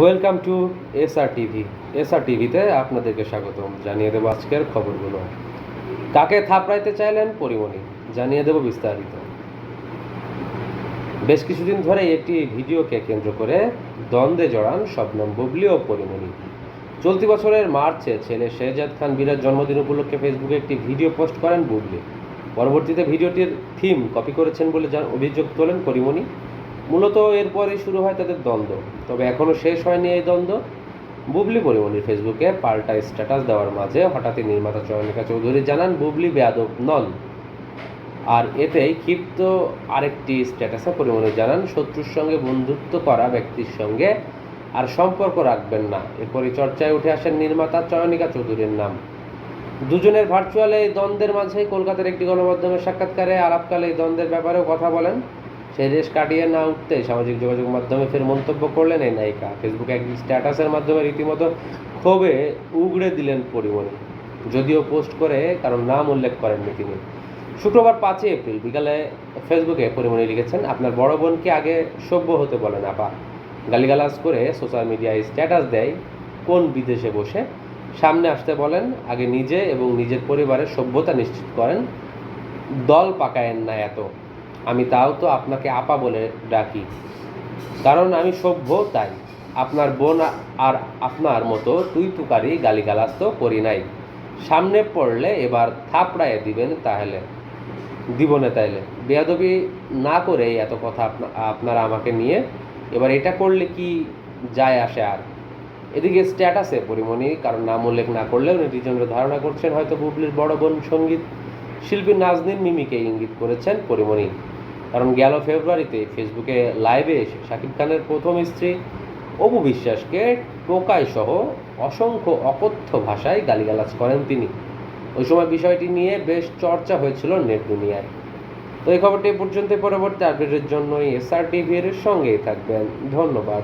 Welcome to SR TV SR টিভিতে আপনাদেরকে স্বাগতম। জানিয়ে দেবো আজকের খবরগুলো। কাকে থাপড়াইতে চাইলেন পরিমণি? জানিয়ে দেবো বিস্তারিত। বেশ কিছুদিন ধরে একটি ভিডিওকে কেন্দ্র করে দ্বন্দ্বে জড়ান শবনম বুবলি ও পরিমণি। চলতি বছরের মার্চে ছেলে শেহজাদ খান বীরের জন্মদিন উপলক্ষে ফেসবুকে একটি ভিডিও পোস্ট করেন বুবলি। পরবর্তীতে ভিডিওটির থিম কপি করেছেন বলে অভিযোগ তোলেন পরিমণি। মূলত এরপরই শুরু হয় তাদের দ্বন্দ্ব। তবে এখনও শেষ হয়নি এই দ্বন্দ্ব। বুবলি পরিমণির ফেসবুকে পাল্টা স্ট্যাটাস দেওয়ার মাঝে হঠাৎই নির্মাতা চয়নিকা চৌধুরী জানান, বুবলি বেয়াদব নন। আর এতেই ক্ষিপ্ত আরেকটি স্ট্যাটাসে পরিমণি জানান, শত্রুর সঙ্গে বন্ধুত্ব করা ব্যক্তির সঙ্গে আর সম্পর্ক রাখবেন না। এরপরই চর্চায় উঠে আসেন নির্মাতা চয়নিকা চৌধুরীর নাম। দুজনের ভার্চুয়াল এই দ্বন্দ্বের মাঝেই কলকাতার একটি গণমাধ্যমের সাক্ষাৎকারে আলাপকালে এই দ্বন্দ্বের ব্যাপারেও কথা বলেন। সেই রেশ কাটিয়ে না উঠতে সামাজিক যোগাযোগ মাধ্যমে ফের মন্তব্য করলেন এই নায়িকা। ফেসবুকে একটি স্ট্যাটাসের মাধ্যমে রীতিমতো ক্ষোভে উগড়ে দিলেন পরিমণি যদিও পোস্ট করে কারণ নাম উল্লেখ করেননি তিনি। শুক্রবার পাঁচই এপ্রিল বিকালে ফেসবুকে পরিমণি লিখেছেন, আপনার বড় বোনকে আগে সভ্য হতে বলেন, আপা। গালিগালাজ করে সোশ্যাল মিডিয়ায় স্ট্যাটাস দেয়, কোন বিদেশে বসে? সামনে আসতে বলেন, আগে নিজে এবং নিজের পরিবারের সভ্যতা নিশ্চিত করেন। দল পাকায়েন না এত। আমি তাও তো আপনাকে আপা বলে ডাকি। কারণ আমি সভ্য, তাই আপনার বোন আর আপনার মতো তুই তুকারি গালিগালাজ তো করি নাই। সামনে পড়লে এবার থাপড়ায় দিবেন তাহলে। দিব না তাইলে। বেয়াদবি না করে এত কথা আপনা- আপনারা আমাকে নিয়ে এবার এটা করলে কি যায় আসে আর? এদিকে স্ট্যাটাসে পরিমণি, কারণ নাম উল্লেখ না করলেও নেটিজনরা ধারণা করছেন হয়তো বুবলির বড় বোন সংগীত শিল্পী নাজনীন মিমিকে ইঙ্গিত করেছেন পরিমণি। কারণ গেল ফেব্রুয়ারিতে ফেসবুকে লাইভে এসে শাকিব খানের প্রথম স্ত্রী অপু বিশ্বাসকে টোকাইসহ অসংখ্য অকথ্য ভাষায় গালিগালাজ করেন তিনি। ওই সময় বিষয়টি নিয়ে বেশ চর্চা হয়েছিল নেট দুনিয়ায়। তো এই খবরটি পর্যন্ত পরবর্তী আপডেটের জন্য এসআর টিভির সঙ্গেই থাকবেন। ধন্যবাদ।